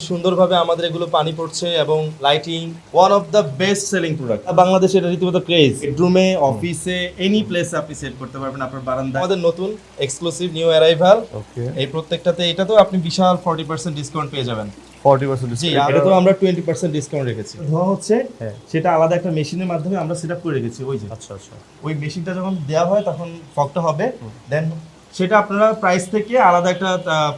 সুন্দরভাবে আমাদের এগুলো পানি পড়ছে এবং lighting one of the best selling product বাংলাদেশে এটা রীতিমতো ক্রেজ বেডরুমে অফিসে এনি প্লেসে আপনি সেট করতে পারবেন আপনার বারান্দা আমাদের নতুন এক্সক্লুসিভ নিউ অ্যারাইভাল ওকে এই প্রত্যেকটাতে এটা তো আপনি বিশাল ফর্টি পার্সেন্ট ডিসকাউন্ট পেয়ে যাবেন। এটা তো আমরা টোয়েন্টি পার্সেন্ট ডিসকাউন্ট রেখেছি। ধোয়া হচ্ছে হ্যাঁ। সেটা আলাদা একটা মেশিনের মাধ্যমে আমরা সেট আপ করে রেখেছি ওই যে। আচ্ছা আচ্ছা। ওই মেশিনটা যখন দেওয়া হয় তখন ফগটা হবে। দেন সেটা আপনারা প্রাইস থেকে আলাদা একটা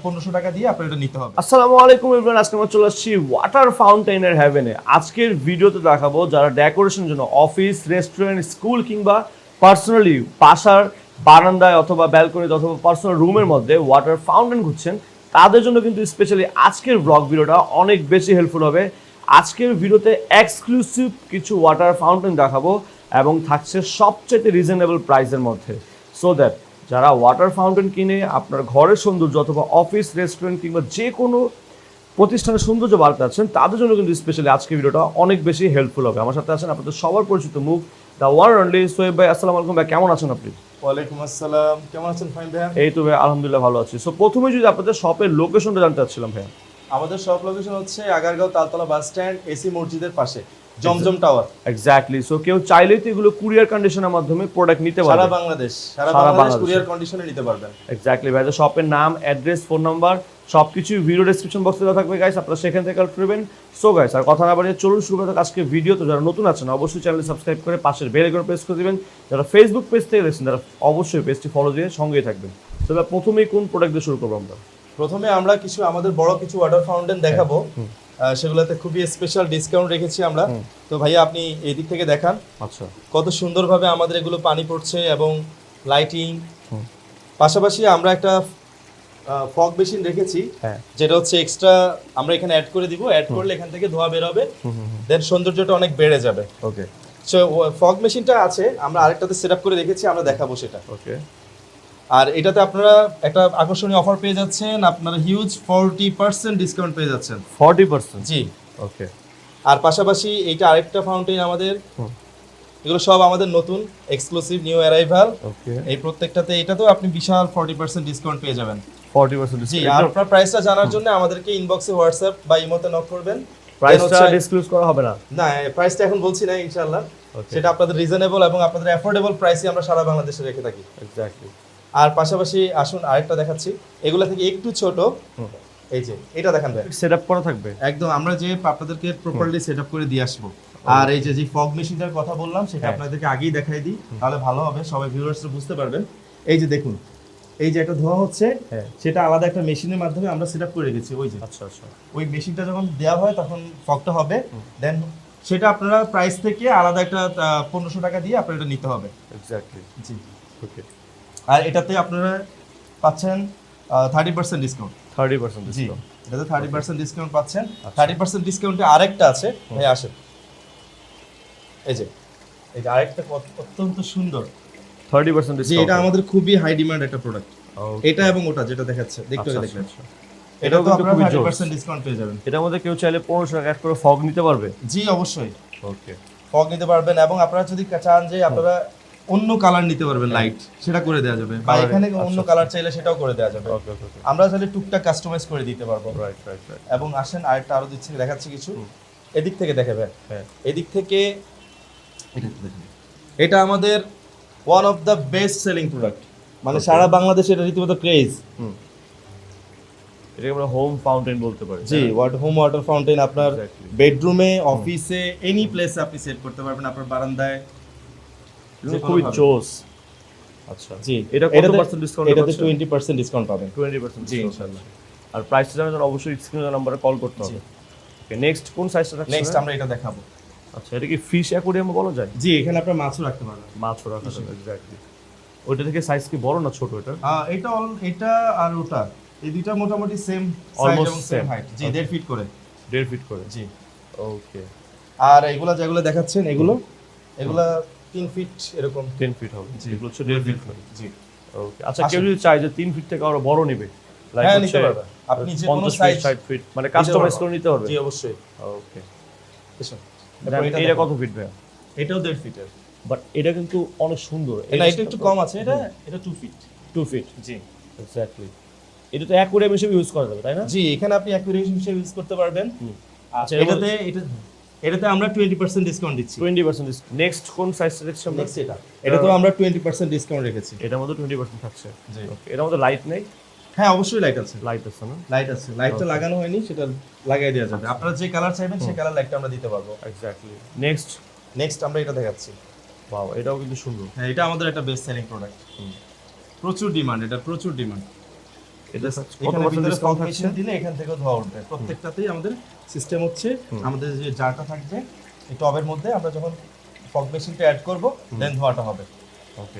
পনেরোশো টাকা দিয়ে আপনার এটা নিতে হবে। আসসালামু আলাইকুম এভরিওয়ান আজকে আমরা চলে আসছি ওয়াটার ফাউন্টেনের হ্যাভেনে আজকের ভিডিওতে দেখাবো যারা ডেকোরেশনের জন্য অফিস রেস্টুরেন্ট স্কুল কিংবা পার্সোনালি বাসার বারান্দায় অথবা ব্যালকনিতে অথবা পার্সোনাল রুমের মধ্যে ওয়াটার ফাউন্টেন খুঁজছেন, তাদের জন্য কিন্তু স্পেশালি আজকের ব্লগ ভিডিওটা অনেক বেশি হেল্পফুল হবে। আজকের ভিডিওতে এক্সক্লুসিভ কিছু ওয়াটার ফাউন্টেন দেখাবো এবং থাকছে সবচেয়ে রিজনেবল প্রাইসের মধ্যে। সো দ্যাট যারা ওয়াটার ফাউন্টেন কিনে আপনার ঘরের সৌন্দর্য অথবা অফিস রেস্টুরেন্ট কিংবা যে কোনো প্রতিষ্ঠানের সৌন্দর্য বাড়তে আছেন তাদের জন্য কিন্তু স্পেশালি আজকে ভিডিওটা অনেক বেশি হেল্পফুল হবে। আমার সাথে আছেন আপনাদের সবার পরিচিত মুখ দ্য ওয়ান অনলি সোয়েব ভাই আসসালামু আলাইকুম ভাই কেমন আছেন আপনি? ওয়ালাইকুম আসসালাম কেমন আছেন ফাইন ভাইয়া? এই তো ভাই আলহামদুলিল্লাহ ভালো আছি। সো প্রথমে যদি আপনাদের শপের লোকেশনটা জানতে চাচ্ছিলাম ভাই আমাদের শপ লোকেশন হচ্ছে Agargaon Taltala bus stand AC মসজিদের পাশে। জমজম টাওয়ার। এক্স্যাক্টলি সো কেউ চাইলেই তো এগুলো কুরিয়ার কন্ডিশনের মাধ্যমে প্রোডাক্ট নিতে সারা বাংলাদেশ সারা বাংলাদেশ কুরিয়ার কন্ডিশনে নিতে পারবেন এক্স্যাক্টলি ভাই। শপের নাম অ্যাড্রেস ফোন নাম্বার সব কিছু ভিডিও ডেসক্রিপশন বক্সে দেওয়া থাকবে গাইস আপনারা সেখান থেকে কালেক্ট করবেন। সো গাইস আর কথা না বাড়িয়ে চলুন শুরু করতে আজকে ভিডিও তো যারা নতুন আছেন অবশ্যই চ্যানেল সাবস্ক্রাইব করে পাশের বেল আইকন প্রেস করে দিবেন। যারা ফেসবুক পেজ থেকে দেখছেন তারা অবশ্যই পেজটি ফলো দিয়ে সঙ্গেই থাকবেন। তবে প্রথমেই কোন প্রোডাক্ট দিয়ে শুরু করব আমরা? প্রথমে আমরা কিছু আমাদের বড় কিছু ওয়াটার ফাউন্টেন দেখাবো। সেগুলোতে খুবই স্পেশাল ডিসকাউন্ট রেখেছি আমরা। তো ভাইয়া আপনি এই দিক থেকে দেখান। আচ্ছা। কত সুন্দরভাবে আমাদের এগুলো পানি পড়ছে এবং লাইটিং পাশাপাশি আমরা একটা ফগ মেশিন রেখেছি হ্যাঁ। যেটা হচ্ছে এক্সট্রা আমরা এখানে অ্যাড করে দিব। অ্যাড করলে এখান থেকে ধোয়া বের হবে দেন সৌন্দর্যটা অনেক বেড়ে যাবে। ওকে সো ফগ মেশিনটা আছে আমরা আরেকটাতে সেট আপ করে রেখেছি আমরা দেখাবো সেটা। ওকে আর এটাতে আপনারা একটা আকর্ষণীয় অফার পেয়ে যাচ্ছেন। আপনারা হিউজ ফোরটি পার্সেন্ট ডিসকাউন্ট পেয়ে যাচ্ছেন। ফর্টি পার্সেন্ট জি। ওকে আর পাশাপাশি এইটা আরেকটা ফাউন্টেন আমাদের। এগুলো সব আমাদের নতুন এক্সক্লুসিভ নিউ অ্যারাইভাল ওকে এই প্রত্যেকটাতে এটাতেও আপনি বিশাল ফর্টি পার্সেন্ট ডিসকাউন্ট পেয়ে যাবেন। ফর্টি পার্সেন্ট জি আর আপনার প্রাইসটা জানার জন্য আমাদেরকে ইনবক্সে হোয়াটসঅ্যাপ বা ইমোতে নক করবেন। প্রাইসটা ডিসক্লোজ করা হবে না? না প্রাইসটা এখন বলছি না ইনশাআল্লাহ। সেটা আপনাদের রিজনেবল এবং আপনাদের অ্যাফোর্ডেবল প্রাইসে আমরা সারা বাংলাদেশে রেখে থাকি। এক্স্যাক্টলি আর পাশাপাশি আসুন আরেকটা দেখাচ্ছি। এগুলা থেকে একটু ছোট। এই যে এটা দেখান ভাই। সেট আপ করা থাকবে? একদম আমরা যে আপনাদেরকে প্রপারলি সেট আপ করে দিয়ে আসব। আর এই যে যে ফগ মেশিনটার কথা বললাম সেটা হ্যাঁ। আপনাদেরকে আগেই দেখাই দিই তাহলে ভালো হবে সবাই ভিউয়ার্সরা বুঝতে পারবেন। এই যে দেখুন এই যে একটা ধোয়া হচ্ছে হ্যাঁ। সেটা আলাদা একটা মেশিনের মাধ্যমে আমরা সেট আপ করে রেখেছি ওই যে। আচ্ছা আচ্ছা। ওই মেশিনটা যখন দেওয়া হয় তখন ফগটা হবে। দেন সেটা আপনারা প্রাইস থেকে আলাদা একটা পনেরোশো টাকা দিয়ে আপনার এটা নিতে হবে। এক্স্যাক্টলি জি। ওকে আর এটাতে আপনারা পাচ্ছেন thirty percent discount thirty percent জি এটাতে থার্টি পার্সেন্ট ডিসকাউন্ট পাচ্ছেন। আচ্ছা। থার্টি পার্সেন্ট ডিসকাউন্টে আরেকটা আছে। ভাই আসেন। এই যে এই যে আরেকটা অত্যন্ত সুন্দর। থার্টি পার্সেন্ট যে এটা আমাদের খুবই হাই ডিমান্ড একটা প্রোডাক্ট এটা এবং ওটা যেটা দেখাচ্ছে দেখতে আচ্ছা, দেখলেন আচ্ছা, এটা তো আপনারা থার্টি পার্সেন্ট ডিসকাউন্ট পেয়ে যাবেন। এটার মধ্যে কেউ চাইলে পনেরোশো টাকা অ্যাড করে ফগ নিতে পারবে। জি অবশ্যই। ওকে ফগ নিতে পারবেন এবং আপনারা যদি চান যে আপনারা অন্য কালার নিতে পারবেন লাইট সেটা করে দেওয়া যাবে। বা এখানে আচ্ছা, অন্য কালার চাইলে সেটাও করে দেওয়া যাবে। আমরা চাইলে টুকটাক কাস্টমাইজ করে দিতে পারব। রাইট রাইট রাইট এবং আসেন আরেকটা আরও দিচ্ছি দেখাচ্ছি কিছু। এদিক থেকে দেখাবে। হ্যাঁ। এদিক থেকে এটা আমাদের one of the best selling product মানে সারা বাংলাদেশে এটা রীতিমতো ক্রেজ এটাকে আমরা হোম ফাউন্টেন বলতে পারি। জি ওয়াট হোম ওয়াটার ফাউন্টেন আপনার বেডরুমে অফিসে এনি প্লেসে আপনি সেট করতে পারবেন। আপনার বারান্দায় খুবই জোস। আচ্ছা জি। এটা কত পার্সেন্ট ডিসকাউন্ট এটাতে টোয়েন্টি পার্সেন্ট ডিসকাউন্ট পাবেন। টোয়েন্টি পার্সেন্ট জি, ইনশাআল্লাহ আর প্রাইসটা জানার জন্য অবশ্যই স্ক্রিনের নাম্বারে কল করতে হবে। ওকে নেক্সট কোন সাইজটা রাখছেন? নেক্সট আমরা এটা দেখাবো। আচ্ছা এটা কি ফিশ অ্যাকোরিয়াম বলা যায়? জি এখানে আপনার মাছও রাখতে পারবেন। মাছও রাখা যাবে এক্স্যাক্টলি ওইটা থেকে সাইজ কি বড় না ছোট এটা? এটা এটা আর ওটা। এই দুইটা মোটামুটি সেম সাইজ এবং সেম হাইট জি Okay. দেড় ফিট করে। দেড় ফিট করে। জি। ওকে আর এগুলা যেগুলো দেখাচ্ছেন এগুলো? এগুলা তিন ফিট এরকম। টেন ফিট হবে। জি। এগুলো হচ্ছে দেড় ফিট করে জি। ওকে আচ্ছা কেউ যদি চায় যে তিন ফিট থেকে আরও বড় নিবে লাইক হ্যাঁ, হচ্ছে আপনি যে কোনো পঞ্চাশ ফিট ফিট মানে কাস্টমাইজ করে নিতে পারবে জি অবশ্যই। ওকে এটা এটা কত ফিট ভাইয়া? এটাও দেড় ফিটের বাট এটা কিন্তু অনেক সুন্দর। এটা একটু কম আছে। এটা এটা টু ফিট টু ফিট জি। এক্স্যাক্টলি এটা তো অ্যাকুরিয়াম হিসেবে ইউজ করা যাবে তাই না? জি এখানে আপনি অ্যাকুরেশন হিসেবে ইউজ করতে পারবেন। আচ্ছা এটাতে এটা এটাতে আমরা টোয়েন্টি পার্সেন্ট ডিসকাউন্ট দিচ্ছি। টোয়েন্টি পার্সেন্ট নেক্সট কোন দেখছি আমরা? নেক্সট এটা। এটা তো আমরা টোয়েন্টি পার্সেন্ট ডিসকাউন্ট রেখেছি। এটার মধ্যে টোয়েন্টি পার্সেন্ট থাকছে। জি। Okay, এটার মধ্যে লাইট নেই? হ্যাঁ অবশ্যই লাইট আছে। লাইট আছে না? লাইট আছে। লাইটটা লাগানো হয়নি সেটা লাগাই দেওয়া যাবে। আপনারা যে কালার চাইবেন সেই কালার লাইটটা আমরা দিতে পারব। এক্স্যাক্টলি নেক্সট নেক্সট আমরা এটা দেখাচ্ছি। ওয়াও এটাও কিন্তু সুন্দর। হ্যাঁ এটা আমাদের একটা বেস্ট সেলিং প্রোডাক্ট প্রচুর ডিমান্ড এটা প্রচুর ডিমান্ড এটা কত এখানে ডিসকাউন্ট থাকছে? দিলে এখান থেকেও ধোয়া উঠবে। প্রত্যেকটাতেই আমাদের সিস্টেম হচ্ছে আমাদের যে জারটা থাকবে এই টবের মধ্যে আমরা যখন ফগ মেশিনটা অ্যাড করব দেন ধোয়াটা হবে। ওকে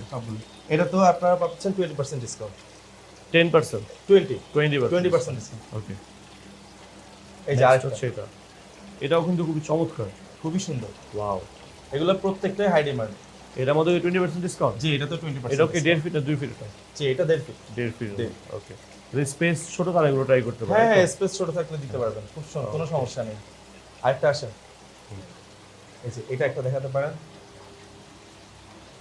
এটা তো আপনারা পাচ্ছেন twenty percent discount ten percent twenty twenty twenty percent discount okay এই যে আরেকটা। হচ্ছে এটা। এটাও কিন্তু খুবই চমৎকার। খুবই সুন্দর। ওয়াও এগুলো প্রত্যেকটাই হাই ডিমান্ড এটার মধ্যে টোয়েন্টি পার্সেন্ট ডিসকাউন্ট জি এটা তো টোয়েন্টি এটা পার্সেন্ট কি দেড় ফিট না দুই ফিট জি এটা দেড় ফিট দেড় ফিট। ওকে স্পেস ছোট তারা এগুলো ট্রাই করতে পারে হ্যাঁ হ্যাঁ স্পেস ছোট থাকলে দিতে পারবেন খুব সুন্দর কোনো সমস্যা নেই। আরেকটা আসেন। এই যে এটা একটা দেখাতে পারেন।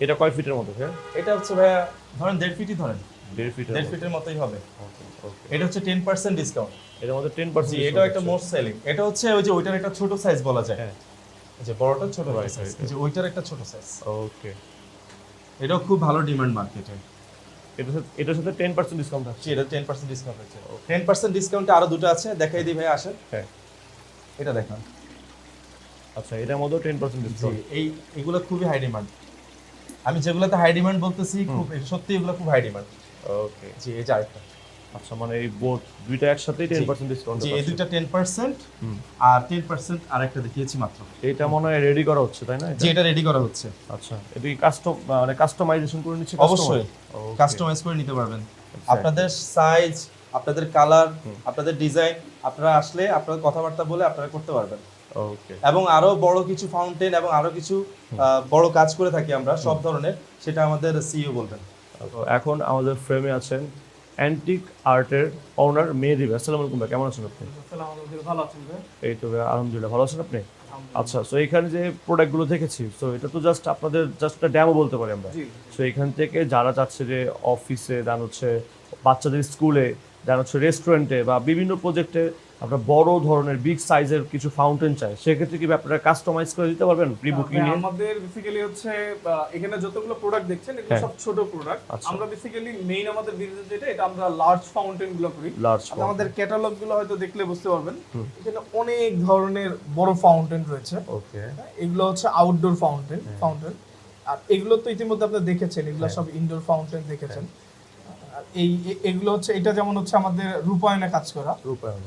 এটা কয় ফিটের মতো হ্যাঁ এটা হচ্ছে ভাইয়া ধরেন দেড় ফিটই ধরেন। দেড় ফিট দেড় ফিটের মতোই হবে। ওকে ওকে এটা হচ্ছে টেন পার্সেন্ট ডিসকাউন্ট এটার মধ্যে টেন পার্সেন্ট এটাও একটা মোস্ট সেলিং এটা হচ্ছে ওই যে ওইটার একটা ছোট সাইজ বলা যায়। হ্যাঁ। যে বড়টা ছোট সাইজ যে ওইটার একটা ছোট সাইজ ওকে এটাও খুব ভালো ডিমান্ড মার্কেটে এটার সাথে এটার সাথে টেন পার্সেন্ট ডিসকাউন্ট জি এটা টেন পার্সেন্ট ডিসকাউন্ট আছে। টেন পার্সেন্ট ডিসকাউন্টে আরও দুটো আছে দেখাই দিই ভাই আসেন। হ্যাঁ। এটা দেখান। আচ্ছা এটার মধ্যেও টেন পার্সেন্ট ডিসকাউন্ট এই এগুলো খুবই হাই ডিমান্ড আমি যেগুলোতে হাই ডিমান্ড বলতেছি খুব সত্যি এগুলো খুব হাই ডিমান্ড ওকে জি এই যে আরেকটা। আচ্ছা মানে এই দুইটা টেন পার্সেন্ট ডিসকাউন্ট জি এই দুইটা টেন পার্সেন্ট হুম। আর টেন পার্সেন্ট আরেকটা দেখিয়েছি মাত্র। এটা মনে হয় রেডি করা হচ্ছে তাই না জি এটা রেডি করা হচ্ছে। আচ্ছা এটা কি কাস্টম মানে কাস্টমাইজেশন করে নিচ্ছে অবশ্যই। কাস্টমাইজ করে নিতে পারবেন। আপনাদের সাইজ আপনাদের কালার আপনাদের ডিজাইন আপনারা আসলে আপনাদের কথাবার্তা বলে আপনারা করতে পারবেন। ওকে এবং আরও বড় কিছু ফাউন্টেন এবং আরও কিছু বড় কাজ করে থাকি আমরা সব ধরনের সেটা আমাদের সিইও বলবেন। এখন আমাদের ফ্রেমে আছেন অ্যান্টিক আর্টের ওনার মেহেদি ভাই আসসালামু আলাইকুম ভাই কেমন আছেন আপনি? ভালো আছেন এই তো ভাই আলহামদুলিল্লাহ ভালো আছেন আপনি? আচ্ছা সো এখানে যে প্রোডাক্টগুলো দেখেছি সো এটা তো জাস্ট আপনাদের জাস্ট একটা ড্যামো বলতে পারি আমরা। সো এখান থেকে যারা চাচ্ছে যে অফিসে দান হচ্ছে বাচ্চাদের স্কুলে দান হচ্ছে রেস্টুরেন্টে বা বিভিন্ন প্রজেক্টে আমরা বড় ধরনের বিগ সাইজের কিছু ফাউন্টেন চাই সেক্ষেত্রে কি আপনারা কাস্টমাইজ করে দিতে পারবেন প্রি বুকিং নিয়ে? আমাদের বেসিক্যালি হচ্ছে এখানে যতগুলো প্রোডাক্ট দেখছেন এগুলো হ্যাঁ। সব ছোট প্রোডাক্ট আচ্ছা। আমরা বেসিক্যালি মেইন আমাদের বিজনেস যেটা এটা আমরা লার্জ ফাউন্টেনগুলো করি। আমাদের ক্যাটালগগুলো হয়তো দেখলে বুঝতে পারবেন। এখানে অনেক ধরনের বড় ফাউন্টেন রয়েছে। ওকে হ্যাঁ, এগুলো হচ্ছে আউটডোর ফাউন্টেন ফাউন্টেন আর এগুলো তো ইতিমধ্যে আপনি দেখেছেন এগুলো হ্যাঁ। সব ইনডোর ফাউন্টেন দেখেছেন। আর এই এগুলো হচ্ছে এটা যেমন হচ্ছে আমাদের রূপায়ণে কাজ করা। রূপায়ণ।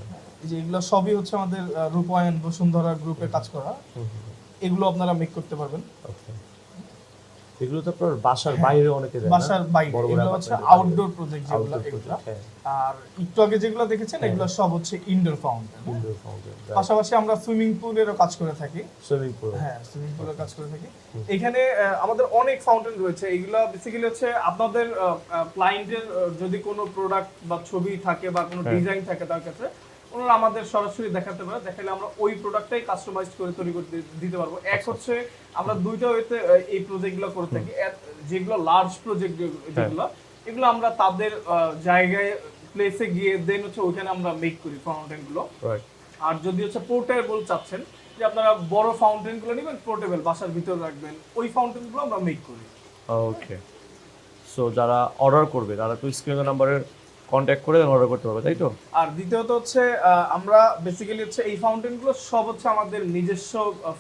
যে এগুলো সবই হচ্ছে আমাদের রূপায়ণ বসুন্ধরা গ্রুপে কাজ করা। এগুলো আপনারা মেক করতে পারবেন। এগুলো তো আপনার বাসার বাইরে অনেকে বাসার বাইরে। এগুলো হচ্ছে আউটডোর প্রজেক্ট যেগুলো এগুলো। হ্যাঁ। আর একটু আগে যেগুলো দেখেছেন এগুলো সব হচ্ছে ইনডোর ফাউন্টেন পাশাপাশি আমরা সুইমিং পুলেরও কাজ করে থাকি। Swimming pool। হ্যাঁ সুইমিং পুলের কাজ করে থাকি। এখানে আমাদের অনেক ফাউন্টেন রয়েছে। এগুলো বেসিক্যালি হচ্ছে আপনাদের ক্লায়েন্টের যদি কোনো প্রোডাক্ট বা ছবি থাকে বা কোনো হ্যাঁ। ডিজাইন থাকে তার কাছে ওনারা আমাদের সরাসরি দেখাতে পারে। দেখালে আমরা ওই প্রোডাক্টটাই কাস্টমাইজ করে তৈরি করতে দিতে পারব। এক আচ্ছা। হচ্ছে আমরা দুইটা ওয়েতে এই প্রজেক্টগুলো করে থাকি। যেগুলো লার্জ প্রজেক্ট হ্যাঁ। যেগুলো এগুলো আমরা তাদের জায়গায় প্লেসে গিয়ে দেন হচ্ছে ওইখানে আমরা মেক করি ফাউন্টেনগুলো। আর যদি হচ্ছে পোর্টেবল চাচ্ছেন যে আপনারা বড় ফাউন্টেনগুলো নেবেন পোর্টেবল বাসার ভিতরে রাখবেন ওই ফাউন্টেনগুলো আমরা মেক করি। ওকে সো যারা অর্ডার করবে তারা তো স্ক্রিনের নাম্বারে কন্ট্যাক্ট করে অর্ডার করতে পারবে তাই তো? আর দ্বিতীয়ত হচ্ছে আমরা বেসিক্যালি হচ্ছে এই ফাউন্টেনগুলো সব হচ্ছে আমাদের নিজস্ব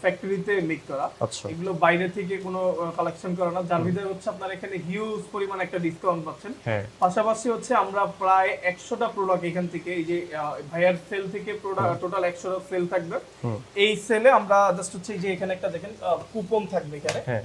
ফ্যাক্টরিতে মেক করা। আচ্ছা। এগুলো বাইরে থেকে কোনো কালেকশন করা না। যার ভিতরে হচ্ছে আপনার এখানে হিউজ পরিমাণ একটা ডিসকাউন্ট পাচ্ছেন। হ্যাঁ। পাশাপাশি হচ্ছে আমরা প্রায় একশোটা প্রোডাক্ট এখান থেকে এই যে ভাইয়ার সেল থেকে প্রোডাক্ট টোটাল একশোটা সেল থাকবে। এই সেলে আমরা জাস্ট হচ্ছে এই যে এখানে একটা দেখেন কুপন থাকবে এখানে। হ্যাঁ।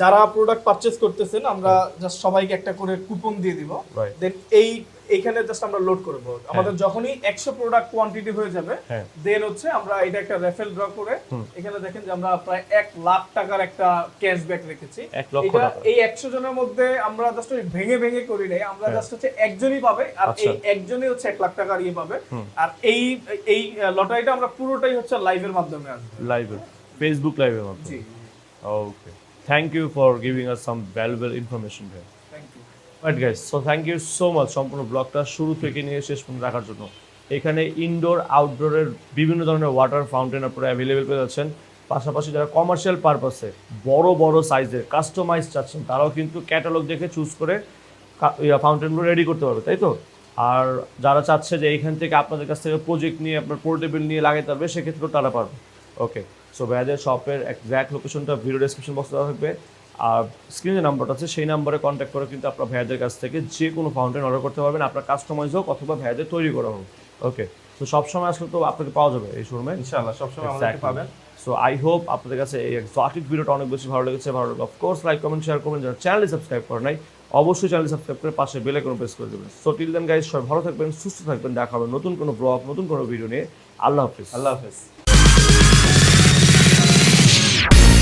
যারা প্রোডাক্ট পারচেজ করতেছেন আমরা জাস্ট সবাইকে একটা করে কুপন দিয়ে দিব। দেন এই এখানে জাস্ট আমরা লোড করব। আমাদের যখনই একশো প্রোডাক্ট কোয়ান্টিটি হয়ে যাবে হ্যাঁ। দেন হচ্ছে আমরা এটা একটা রেফেল ড্র করে এখানে দেখেন যে আমরা প্রায় এক লাখ টাকার একটা ক্যাশব্যাক রেখেছি। এটা এই একশো জনের মধ্যে আমরা জাস্ট ভেঙে ভেঙে করি নাই আমরা জাস্ট হচ্ছে একজনই পাবে আর হ্যাঁ। আচ্ছা। এই একজনই হচ্ছে এক লাখ টাকার ইয়ে পাবে। আর এই এই লটারিটা আমরা পুরোটাই হচ্ছে লাইভের মাধ্যমে আসবে লাইভে ফেসবুক লাইভের মাধ্যমে? জি। Okay thank you for giving us some valuable information ভাই। Thank you right guys so thank you so much সম্পূর্ণ ব্লগটা শুরু থেকে নিয়ে শেষ পর্যন্ত রাখার জন্য। এখানে ইনডোর আউটডোরের বিভিন্ন ধরনের ওয়াটার ফাউন্টেন আপনারা অ্যাভেলেবেল পেয়ে যাচ্ছেন। পাশাপাশি যারা কমার্শিয়াল পারপাসে বড় বড় সাইজের কাস্টমাইজ চাচ্ছেন তারাও কিন্তু ক্যাটালগ দেখে চুজ করে ফাউন্টেনগুলো রেডি করতে পারবে তাই তো? আর যারা চাচ্ছে যে এইখান থেকে আপনাদের কাছ থেকে প্রজেক্ট নিয়ে আপনার পোর্টেবল নিয়ে লাগাইতে পারবে সেক্ষেত্রেও তারা পারবে। ওকে সো ভাইয়াদের শপের এক্স্যাক্ট লোকেশনটা ভিডিও ডেসক্রিপশন বক্সে দেওয়া থাকবে। আর স্ক্রিনে নাম্বারটা আছে সেই নাম্বারে কন্ট্যাক্ট করে কিন্তু আপনার ভাইয়াদের কাছ থেকে যে কোনো ফাউন্টেন অর্ডার করতে পারবেন আপনার কাস্টমাইজ হোক অথবা ভাইয়াদের তৈরি করা হোক। ওকে তো সবসময় আসলে তো আপনাকে পাওয়া যাবে এই শোরুমে ইনশাআল্লাহ সবসময় আমাদেরকে পাবেন। সো আই হোপ আপনাদের কাছে এই এক্সোটিক ভিডিওটা অনেক বেশি ভালো লেগেছে। ভালো লাগবে অফকোর্স লাইক কমেন্ট শেয়ার করবেন। যারা চ্যানেল সাবস্ক্রাইব করে নাই অবশ্যই চ্যানেল সাবস্ক্রাইব করে পাশে বেলে কোনো প্রেস করে দেবেন। সো টিল দেন গাইজ সবাই ভালো থাকবেন সুস্থ থাকবেন। দেখা হবে নতুন কোনো ব্লগ নতুন কোনো ভিডিও নিয়ে। আল্লাহ হাফিজ। আল্লাহ হাফেজ। Yeah.